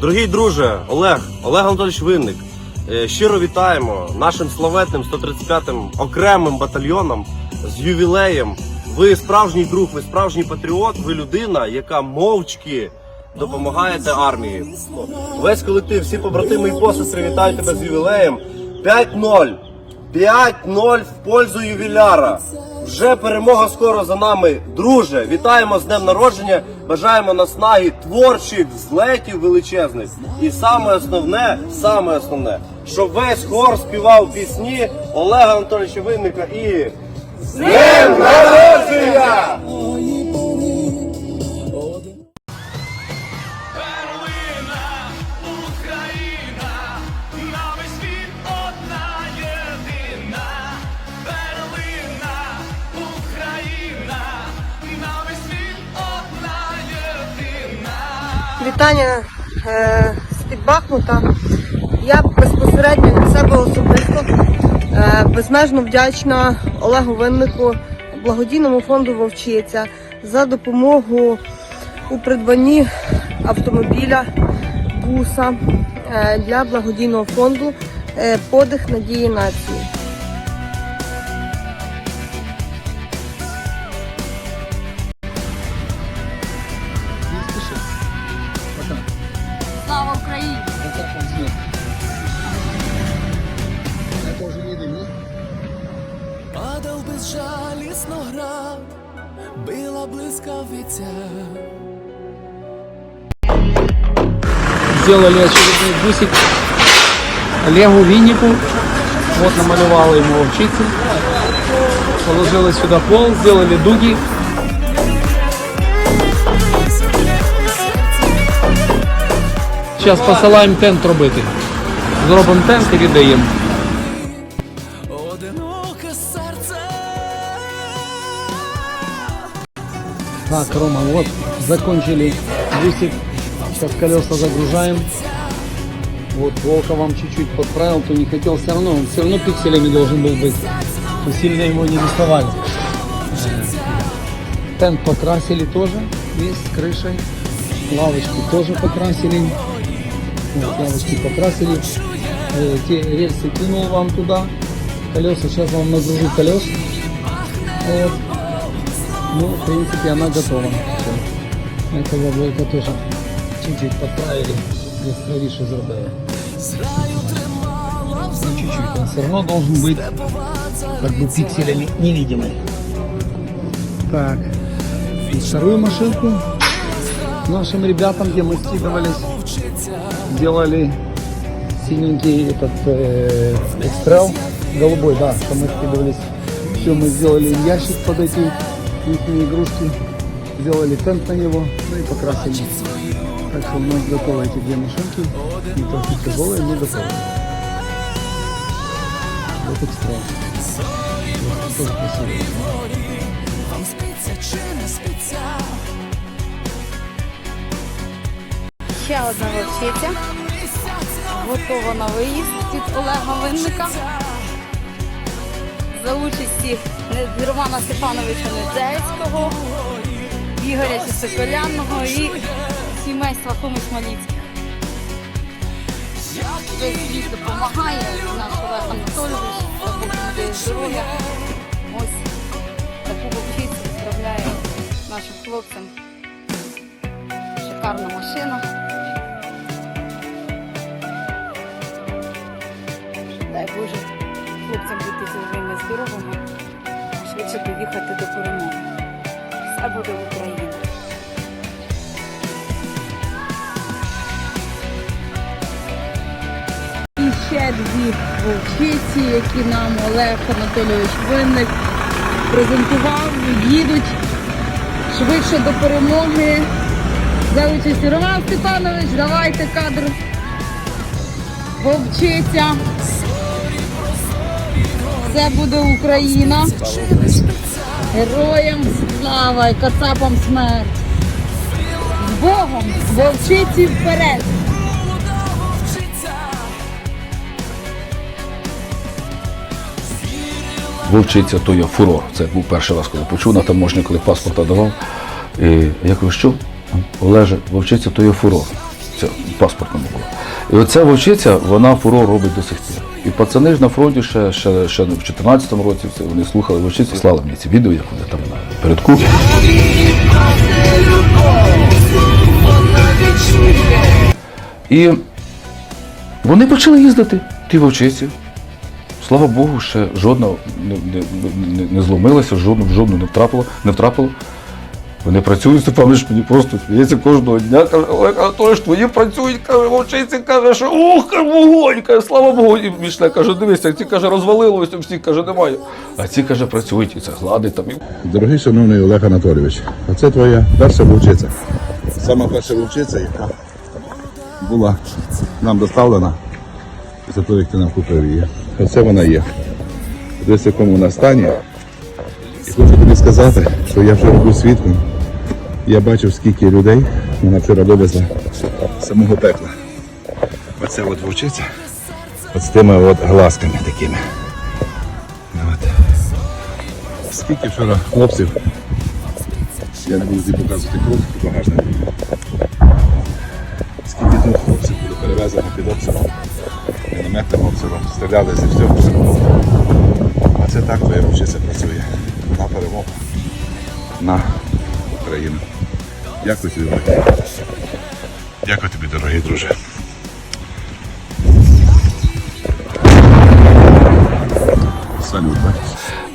Дорогий друже, Олег, Олег Анатолійович Винник. е, Щиро вітаємо нашим славетним 135-м окремим батальйоном з ювілеєм. Ви справжній друг, ви справжній патріот, ви людина, яка мовчки допомагаєте армії. Весь колектив, всі побратими і посестри вітають тебе з ювілеєм. 5-0. 5-0 в пользу ювіляра. Вже перемога скоро за нами. Друже, вітаємо з днем народження. Бажаємо наснаги творчих злетів величезних. І саме основне, саме основне, щоб весь хор співав пісні Олега Анатолійовича Винника і Вітання е, з-під Бахмута. Я безпосередньо від себе особисто е, безмежно вдячна Олегу Виннику, благодійному фонду Вовчиця за допомогу у придбанні автомобіля буса е, для благодійного фонду е, Подих надії нації. Слава Україні! Падав безжалісно град, била блискавиця. сделали очередной бусик Олегу Виннику. Вот намалевала ему овчицы. Положила сюда пол, сделали дуги. Сейчас посилаємо тент робити. Зробимо тент і віддаємо. Одиноке серце. Так, Рома, вот закончили бусик. Сейчас колеса загружаем. Вот Волка вам чуть-чуть подправил, то не хотел все равно, он все равно пикселями должен был быть. То сильно его не доставали. Э, Тент покрасили тоже, весь с крышей. Лавочки тоже покрасили. Вот, лавочки покрасили. Э, Те рельсы кинул вам туда. Колеса, сейчас вам нагружу колес. Вот. Ну, в принципе, она готова. Всё. Этого волка тоже чуть-чуть подправили. Яскравіше зробили. Ну, чуть-чуть. Он все равно должен быть как бы пикселями невидимый. Так. И вторую машинку нашим ребятам, где мы скидывались, сделали синенький этот э, экстрел, голубой, да, что мы скидывались. Все, мы сделали ящик под эти их игрушки, сделали тент на него, ну и покрасили. Так что у нас готовы эти две машинки, не только тяжелые, но готовы. Вот экстрел. Вот, тоже красивый. Ще одна вовчиця. Готова на виїзд від Олега Винника. За участі Романа Степановича Недзельського, Ігоря Соколяного і сімейства Хомич Маліцьких. Весь світ допомагає, наш Олег Анатолійович, дає здоров'я. Ось таку вовчицю відправляє нашим хлопцям. Шикарна машина. Доїхати до перемоги. Все буде Україна. І ще дві вовчиці, які нам Олег Анатолійович Винник презентував, їдуть швидше до перемоги. За участі Роман Степанович, давайте кадр. Вовчиця. Це буде Україна. Героям слава і кацапам смерть. З Богом! Вовчиці вперед! Вовчиця то є фурор. Це був перший раз, коли почув на таможні, коли паспорта давав. І я кажу, що? Олеже, вовчиця то є фурор. це паспортному було. І оця вовчиця, вона фурор робить до сих пір. І пацани ж на фронті ще, ще, ще в 14-му році все, вони слухали вовчицю, слали мені ці відео, як вони там на передку. І вони почали їздити, ті вовчиці. Слава Богу, ще жодна не, не, не, не зломилася, жодну, жодну не втрапило, не втрапило. Вони працюють, Степанович мені просто сміється кожного дня. Каже, Олег Анатолійович, твої працюють, каже, вовчиці, каже, що ух, вогонь, каже, слава Богу. І Мішля каже, дивися, ці каже, розвалилося, всі каже, немає. А ці каже, працюють, і це гладить там. Дорогий шановний Олег Анатолійович, оце твоя перша вовчиця. Сама перша вовчиця, яка була нам доставлена після того, як ти нам купив її. Оце вона є. Десь в якому вона стані. І хочу тобі сказати, що я вже роблю свідком. Я бачив, скільки людей вона вчора вивезла з самого пекла. Оце от вовчиця. От з тими от глазками такими. От. Скільки вчора хлопців, я не буду показувати кров в багажнику. Скільки тут хлопців було перевезено під обстрілом, мінометним обстрілом, стріляли зі всього всього. А це так твоя вчиця працює. На перемогу. На Україну. Дякую тобі, Вадим. Дякую тобі, дорогий друже. Салют.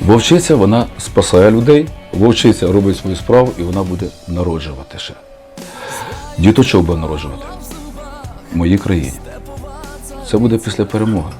Вовчиця вона спасає людей, вовчиця робить свою справу і вона буде народжувати ще. Діточок буде народжувати в моїй країні. Це буде після перемоги.